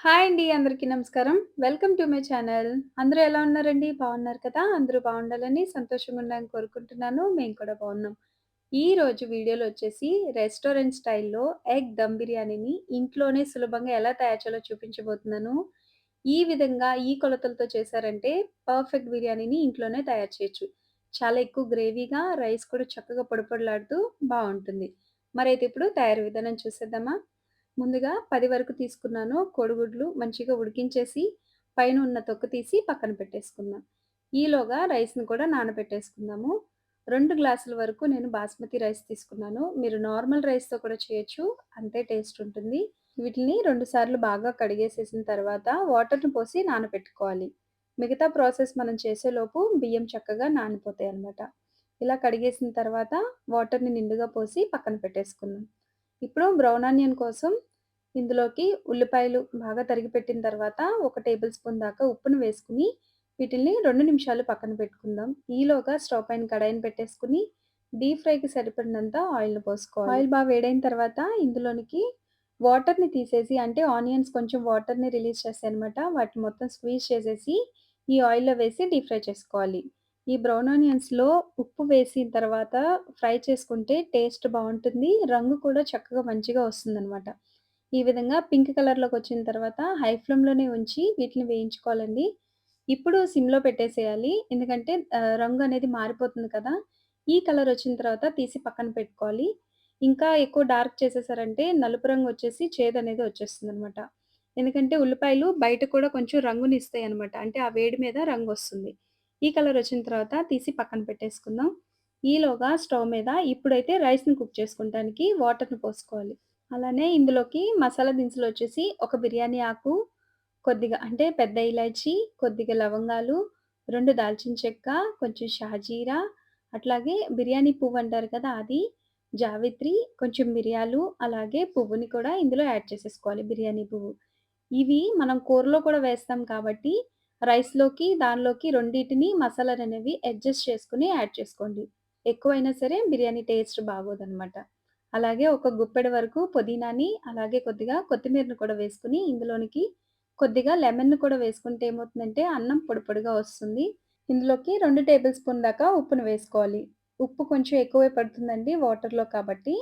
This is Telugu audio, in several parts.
హాయ్ అండి. అందరికీ నమస్కారం. Welcome to my channel. అందరూ ఎలా ఉన్నారండి? బాగున్నారు కదా! అందరూ బాగుండాలని, సంతోషంగా ఉండాలని కోరుకుంటున్నాను. మేము కూడా బాగున్నాం. ఈ రోజు వీడియోలో వచ్చేసి రెస్టారెంట్ స్టైల్‌లో ఎగ్ దమ్ బిర్యానీని ఇంట్లోనే సులభంగా ఎలా తయారు చేయాలో చూపించబోతున్నాను. ఈ విధంగా ఈ కొలతలతో చేశారంటే పర్ఫెక్ట్ బిర్యానీని ఇంట్లోనే తయారు చేయొచ్చు. చాలా ఎక్కువ గ్రేవీగా, రైస్ కూడా చక్కగా పొడి బాగుంటుంది మరైతే ఇప్పుడు తయారు విధానం చూసేద్దామా? ముందుగా పది వరకు తీసుకున్నాను కోడిగుడ్లు మంచిగా ఉడికించేసి పైన ఉన్న తొక్క తీసి పక్కన పెట్టేసుకున్నాను ఈలోగా రైస్‌ని కూడా నానబెట్టేసుకుందాము. రెండు గ్లాసుల వరకు నేను బాస్మతి రైస్ తీసుకున్నాను. మీరు నార్మల్ రైస్‌తో కూడా చేయొచ్చు. అంతే టేస్ట్ ఉంటుంది. వీటిని రెండుసార్లు బాగా కడిగేసేసిన తర్వాత వాటర్‌ని పోసి నానబెట్టుకోవాలి. మిగతా ప్రాసెస్ మనం చేసేలోపు బియ్యం చక్కగా నానిపోతాయన్నమాట. ఇలా కడిగేసిన తర్వాత వాటర్‌ని నిండుగా పోసి పక్కన పెట్టేసుకుందాం. ఇప్పుడు బ్రౌన్ ఆనియన్ కోసం ఇందులోకి ఉల్లిపాయలు బాగా తరిగి పెట్టిన తర్వాత ఒక టేబుల్ స్పూన్ దాకా ఉప్పును వేసుకొని వీటిల్ని రెండు నిమిషాలు పక్కన పెట్టుకుందాం. ఈలోగా స్టవ్ పైన కడాయిని పెట్టేసుకొని డీప్ ఫ్రైకి సరిపడినంత ఆయిల్‌ని పోసుకోవాలి. ఆయిల్ బాగా వేడైన తర్వాత ఇందులోనికి వాటర్‌ని తీసేసి అంటే ఆనియన్స్ కొంచెం వాటర్‌ని రిలీజ్ చేస్తాయన్నమాట. వాటిని మొత్తం స్క్వీజ్ చేసేసి ఈ ఆయిల్‌లో వేసి డీప్ ఫ్రై చేసుకోవాలి. ఈ బ్రౌన్ ఆనియన్స్‌లో ఉప్పు వేసిన తర్వాత ఫ్రై చేసుకుంటే టేస్ట్ బాగుంటుంది రంగు కూడా చక్కగా మంచిగా వస్తుందన్నమాట ఈ విధంగా పింక్ కలర్‌లోకి వచ్చిన తర్వాత హై ఫ్లేమ్‌లోనే ఉంచి వీటిని వేయించుకోవాలండి. ఇప్పుడు సిమ్‌లో పెట్టేసేయాలి. ఎందుకంటే రంగు అనేది మారిపోతుంది కదా! ఈ కలర్ వచ్చిన తర్వాత తీసి పక్కన పెట్టుకోవాలి. ఇంకా ఎక్కువ డార్క్ చేసేసారంటే నలుపు రంగు వచ్చేసి చేదు అనేది వచ్చేస్తుంది అనమాట ఎందుకంటే ఉల్లిపాయలు బయట కూడా కొంచెం రంగుని ఇస్తాయి అనమాట అంటే ఆ వేడి మీద రంగు వస్తుంది ఈ కలర్ వచ్చిన తర్వాత తీసి పక్కన పెట్టేసుకుందాం. ఈలోగా స్టవ్ మీద ఇప్పుడైతే రైస్‌ని కుక్ చేసుకుంటానికి వాటర్‌ని పోసుకోవాలి. అలానే ఇందులోకి మసాలా దినుసులు వచ్చేసి ఒక బిర్యానీ ఆకు, కొద్దిగా అంటే పెద్ద ఇలాచి కొద్దిగా లవంగాలు, రెండు దాల్చిన చెక్క, కొంచెం షాజీరా, అట్లాగే బిర్యానీ పువ్వు అంటారు కదా! అది, జావిత్రి, కొంచెం మిరియాలు, అలాగే పువ్వుని కూడా ఇందులో యాడ్ చేసేసుకోవాలి బిర్యానీ పువ్వు. ఇవి మనం కూరలో కూడా వేస్తాం కాబట్టి రైస్‌లోకి, దానిలోకి రెండింటిని మసాలాలు అనేవి అడ్జస్ట్ చేసుకుని యాడ్ చేసుకోండి. ఎక్కువైనా సరే బిర్యానీ టేస్ట్ బాగోదనమాట. అలాగే ఒక గుప్పెడు వరకు పుదీనాని, అలాగే కొద్దిగా కొత్తిమీరని కూడా వేసుకుని ఇందులోనికి కొద్దిగా లెమన్ను కూడా వేసుకుంటే ఏమవుతుందంటే అన్నం పొడిపొడిగా వస్తుంది. ఇందులోకి రెండు టేబుల్ స్పూన్ దాకా ఉప్పును వేసుకోవాలి. ఉప్పు కొంచెం ఎక్కువే పడుతుందండి వాటర్‌లో కాబట్టి.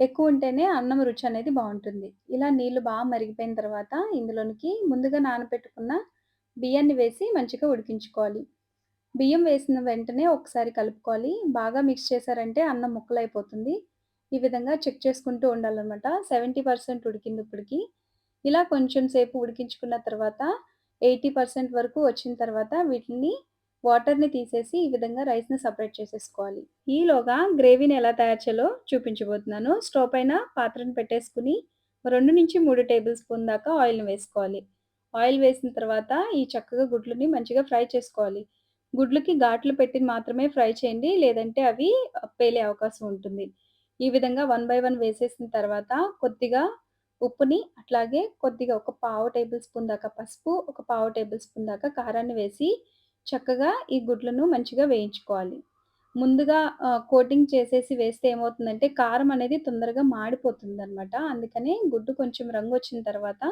ఎక్కువ ఉంటేనే అన్నం రుచి అనేది బాగుంటుంది ఇలా నీళ్ళు బాగా మరిగిపోయిన తర్వాత ఇందులోనికి ముందుగా నానబెట్టుకున్న బియ్యాన్ని వేసి మంచిగా ఉడికించుకోవాలి. బియ్యం వేసిన వెంటనే ఒకసారి కలుపుకోవాలి. బాగా మిక్స్ చేశారంటే అన్నం ముక్కలైపోతుంది. ఈ విధంగా చెక్ చేసుకుంటూ ఉండాలన్నమాట సెవెంటీ పర్సెంట్ ఉడికింది ఇప్పటికి. ఇలా కొంచెం సేపు ఉడికించుకున్న తర్వాత 80% వరకు వచ్చిన తర్వాత వీటిని వాటర్‌ని తీసేసి ఈ విధంగా రైస్‌ని సపరేట్ చేసేసుకోవాలి. ఈలోగా గ్రేవీని ఎలా తయారు చేయాలో చూపించబోతున్నాను. స్టవ్ పైన పాత్రను పెట్టేసుకుని రెండు నుంచి మూడు టేబుల్ స్పూన్ దాకా ఆయిల్‌ని వేసుకోవాలి. ఆయిల్ వేసిన తర్వాత ఈ చక్కగా గుడ్లని మంచిగా ఫ్రై చేసుకోవాలి. గుడ్లకి ఘాట్లు పెట్టి మాత్రమే ఫ్రై చేయండి. లేదంటే అవి పేలే అవకాశం ఉంటుంది. ఈ విధంగా వన్ బై వన్ వేసేసిన తర్వాత కొద్దిగా ఉప్పుని, అట్లాగే కొద్దిగా ఒక పావు టేబుల్ స్పూన్ దాకా పసుపు, ఒక పావు టేబుల్ స్పూన్ దాకా కారాన్ని వేసి చక్కగా ఈ గుడ్లను మంచిగా వేయించుకోవాలి. ముందుగా కోటింగ్ చేసేసి వేస్తే ఏమవుతుందంటే కారం అనేది తొందరగా మాడిపోతుందనమాట. అందుకని గుడ్డు కొంచెం రంగు వచ్చిన తర్వాత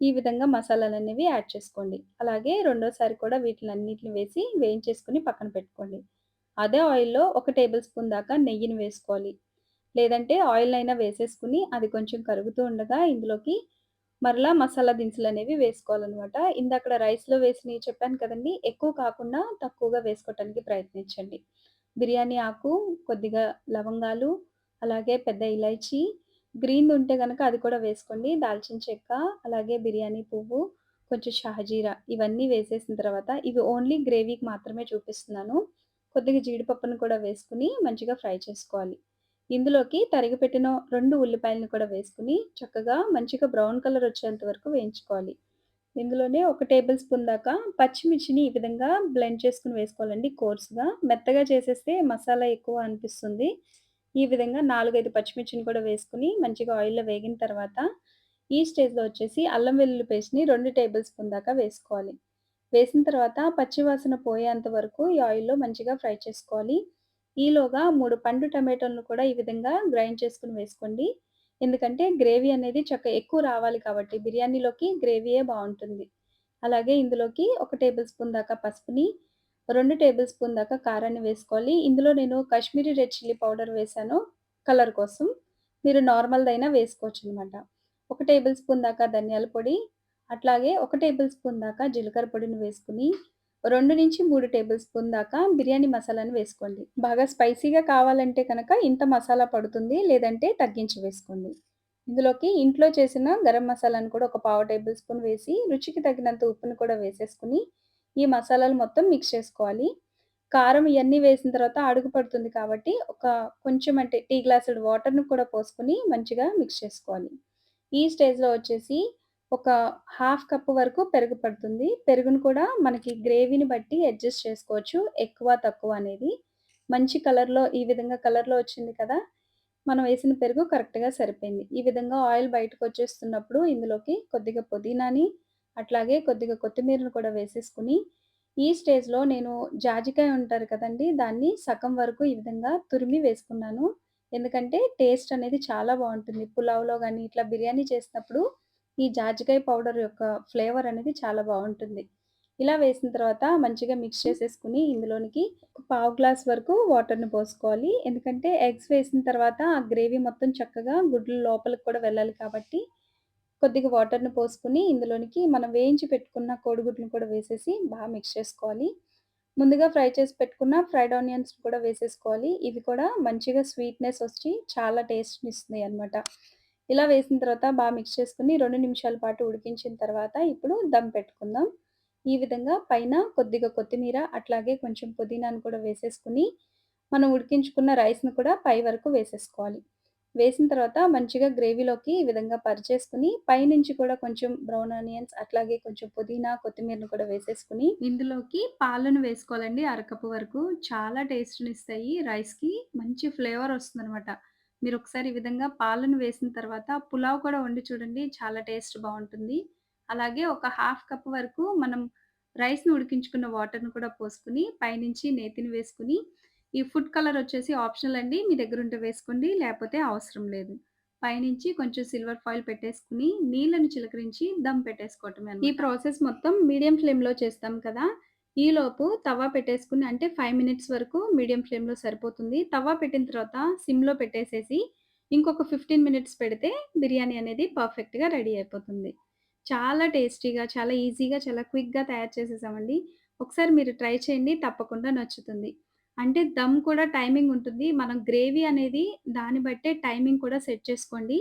ఈ విధంగా మసాలాలు అనేవి యాడ్ చేసుకోండి. అలాగే రెండోసారి కూడా వీటిని అన్నిటిని వేసి వేయించేసుకొని పక్కన పెట్టుకోండి. అదే ఆయిల్‌లో ఒక టేబుల్ స్పూన్ దాకా నెయ్యిని వేసుకోవాలి. లేదంటే ఆయిల్ అయినా వేసేసుకుని అది కొంచెం కరుగుతూ ఉండగా ఇందులోకి మరలా మసాలా దినుసులు అనేవి వేసుకోవాలన్నమాట ఇందక్కడ రైస్‌లో వేసినవి చెప్పాను కదండీ! ఎక్కువ కాకుండా తక్కువగా వేసుకోవటానికి ప్రయత్నించండి. బిర్యానీ ఆకు, కొద్దిగా లవంగాలు, అలాగే పెద్ద ఇలైచి గ్రీన్ ఉంటే కనుక అది కూడా వేసుకోండి. దాల్చిన చెక్క, అలాగే బిర్యానీ పువ్వు, కొంచెం షాజీరా ఇవన్నీ వేసేసిన తర్వాత ఇవి ఓన్లీ గ్రేవీకి మాత్రమే చూపిస్తున్నాను. కొద్దిగా జీడిపప్పును కూడా వేసుకుని మంచిగా ఫ్రై చేసుకోవాలి. ఇందులోకి తరిగి పెట్టిన 2 ఉల్లిపాయలను కూడా వేసుకుని చక్కగా మంచిగా బ్రౌన్ కలర్ వచ్చేంత వరకు వేయించుకోవాలి. ఇందులోనే ఒక టేబుల్ స్పూన్ దాకా పచ్చిమిర్చిని ఈ విధంగా బ్లెండ్ చేసుకుని వేసుకోవాలండి కోర్స్‌గా. మెత్తగా చేసేస్తే మసాలా ఎక్కువ అనిపిస్తుంది. ఈ విధంగా 4, 5 పచ్చిమిర్చిని కూడా వేసుకుని మంచిగా ఆయిల్‌లో వేగిన తర్వాత ఈ స్టేజ్‌లో వచ్చేసి అల్లం వెల్లుల్లి పేస్ట్‌ని రెండు టేబుల్ స్పూన్ దాకా వేసుకోవాలి. వేసిన తర్వాత పచ్చివాసన పోయేంత వరకు ఈ ఆయిల్‌లో మంచిగా ఫ్రై చేసుకోవాలి. ఈలోగా మూడు పండు టమాటోలను కూడా ఈ విధంగా గ్రైండ్ చేసుకుని వేసుకోండి. ఎందుకంటే గ్రేవీ అనేది చక్క ఎక్కువ రావాలి కాబట్టి బిర్యానీలోకి గ్రేవీయే బాగుంటుంది అలాగే ఇందులోకి ఒక టేబుల్ స్పూన్ దాకా పసుపుని, రెండు టేబుల్ స్పూన్ దాకా కారాన్ని వేసుకోవాలి. ఇందులో నేను కాశ్మీరీ రెడ్ చిల్లీ పౌడర్ వేశాను కలర్ కోసం. మీరు నార్మల్‌దైనా వేసుకోవచ్చనమాట. ఒక టేబుల్ స్పూన్ దాకా ధనియాల పొడి, అట్లాగే ఒక టేబుల్ స్పూన్ దాకా జీలకర్ర పొడిని వేసుకుని 2-3 టేబుల్ స్పూన్ దాకా బిర్యానీ మసాలాను వేసుకోండి. బాగా స్పైసీగా కావాలంటే కనుక ఇంత మసాలా పడుతుంది. లేదంటే తగ్గించి వేసుకోండి. ఇందులోకి ఇంట్లో చేసిన గరం మసాలాను కూడా ఒక పావు టేబుల్ స్పూన్ వేసి, రుచికి తగినంత ఉప్పును కూడా వేసేసుకొని, ఈ మసాలాలు మొత్తం మిక్స్ చేసుకోవాలి. కారం ఇవన్నీ వేసిన తర్వాత అడుగు పడుతుంది కాబట్టి, ఒక కొంచెం అంటే టీ గ్లాసుడు వాటర్‌ని కూడా పోసుకొని మంచిగా మిక్స్ చేసుకోవాలి. ఈ స్టేజ్‌లో వచ్చేసి ఒక హాఫ్ కప్ వరకు పెరుగు పడుతుంది. పెరుగును కూడా మనకి గ్రేవీని బట్టి అడ్జస్ట్ చేసుకోవచ్చు. ఎక్కువ, తక్కువ అనేది. మంచి కలర్‌లో ఈ విధంగా కలర్‌లో వచ్చింది కదా! మనం వేసిన పెరుగు కరెక్ట్‌గా సరిపోయింది. ఈ విధంగా ఆయిల్ బయటకు వచ్చేస్తున్నప్పుడు ఇందులోకి కొద్దిగా పుదీనాని, అట్లాగే కొద్దిగా కొత్తిమీరను కూడా వేసేసుకొని, ఈ స్టేజ్‌లో నేను జాజికాయ ఉంటారు కదండి దాన్ని సగం వరకు ఈ విధంగా తురిమి వేసుకున్నాను. ఎందుకంటే టేస్ట్ అనేది చాలా బాగుంటుంది పులావ్‌లో కానీ ఇట్లా బిర్యానీ చేసినప్పుడు ఈ జాజికాయ పౌడర్ యొక్క ఫ్లేవర్ అనేది చాలా బాగుంటుంది ఇలా వేసిన తర్వాత మంచిగా మిక్స్ చేసేసుకొని ఇందులోనికి పావు గ్లాస్ వరకు వాటర్‌ని పోసుకోవాలి. ఎందుకంటే ఎగ్స్ వేసిన తర్వాత ఆ గ్రేవీ మొత్తం చక్కగా గుడ్లు లోపలికి కూడా వెళ్ళాలి కాబట్టి, కొద్దిగా వాటర్‌ని పోసుకొని ఇందులోనికి మనం వేయించి పెట్టుకున్న కోడిగుడ్లను కూడా వేసేసి బాగా మిక్స్ చేసుకోవాలి. ముందుగా ఫ్రై చేసి పెట్టుకున్న ఫ్రైడ్ ఆనియన్స్ కూడా వేసేసుకోవాలి. ఇవి కూడా మంచిగా స్వీట్‌నెస్ వచ్చి చాలా టేస్ట్ని ఇస్తుంది అన్నమాట. ఇలా వేసిన తర్వాత బాగా మిక్స్ చేసుకుని రెండు నిమిషాల పాటు ఉడికించిన తర్వాత ఇప్పుడు దమ్ పెట్టుకుందాం. ఈ విధంగా పైన కొద్దిగా కొత్తిమీర, అట్లాగే కొంచెం పుదీనాను కూడా వేసేసుకొని, మనం ఉడికించుకున్న రైస్‌ని కూడా పై వరకు వేసేసుకోవాలి. వేసిన తర్వాత మంచిగా గ్రేవీలోకి ఈ విధంగా పరిచేసుకుని పైనుంచి కూడా కొంచెం బ్రౌన్ ఆనియన్స్, అట్లాగే కొంచెం పుదీనా, కొత్తిమీరను కూడా వేసేసుకుని ఇందులోకి పాలను వేసుకోవాలండి అరకప్పు వరకు. చాలా టేస్ట్‌నిస్తాయి రైస్‌కి. మంచి ఫ్లేవర్ వస్తుంది అనమాట మీరు ఒకసారి ఈ విధంగా పాలను వేసిన తర్వాత పులావ్ కూడా వండి చూడండి. చాలా టేస్ట్ బాగుంటుంది అలాగే ఒక హాఫ్ కప్ వరకు మనం రైస్‌ని ఉడికించుకున్న వాటర్‌ని కూడా పోసుకొని, పైనుంచి నేతిని వేసుకొని, ఈ ఫుడ్ కలర్ వచ్చేసి ఆప్షనల్ అండి. మీ దగ్గర ఉంటే వేసుకోండి. లేకపోతే అవసరం లేదు. పైనుంచి కొంచెం సిల్వర్ ఫాయిల్ పెట్టేసుకొని, నీళ్ళను చిలకరించి దమ్ పెట్టేసుకోవటం ఈ ప్రాసెస్ మొత్తం మీడియం ఫ్లేమ్‌లో చేస్తాం కదా! ఈలోపు తవా పెట్టేసుకుని అంటే ఫైవ్ మినిట్స్ వరకు మీడియం ఫ్లేమ్‌లో సరిపోతుంది. తవా పెట్టిన తర్వాత సిమ్‌లో పెట్టేసేసి, ఇంకొక 15 మినిట్స్ పెడితే బిర్యానీ అనేది పర్ఫెక్ట్‌గా రెడీ అయిపోతుంది. చాలా టేస్టీగా, చాలా ఈజీగా, చాలా క్విక్‌గా తయారు చేసేసామండి. ఒకసారి మీరు ట్రై చేయండి. తప్పకుండా నచ్చుతుంది. అంటే దమ్ కూడా టైమింగ్ ఉంటుంది. మనం గ్రేవీ అనేది దాన్ని బట్టే టైమింగ్ కూడా సెట్ చేసుకోండి.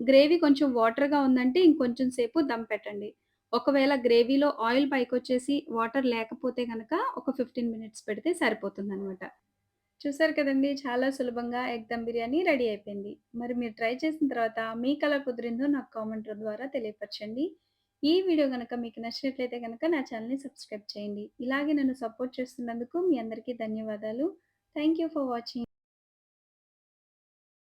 గ్రేవీ కొంచెం వాటర్‌గా ఉందంటే ఇంకొంచెం సేపు దమ్ పెట్టండి. ఒకవేళ గ్రేవీలో ఆయిల్ పైకి వచ్చేసి వాటర్ లేకపోతే కనుక ఒక 15 మినిట్స్ పెడితే సరిపోతుందనమాట. చూసారు కదండీ! చాలా సులభంగా ఎగ్ దమ్ బిర్యానీ రెడీ అయిపోయింది. మరి మీరు ట్రై చేసిన తర్వాత మీకెలా కుదిరిందో నాకు కామెంట్ ద్వారా తెలియపరచండి. ఈ వీడియో కనుక మీకు నచ్చినట్లయితే కనుక నా ఛానల్ని సబ్స్క్రైబ్ చేయండి. ఇలాగే నన్ను సపోర్ట్ చేస్తున్నందుకు మీ అందరికీ ధన్యవాదాలు. Thank you for watching.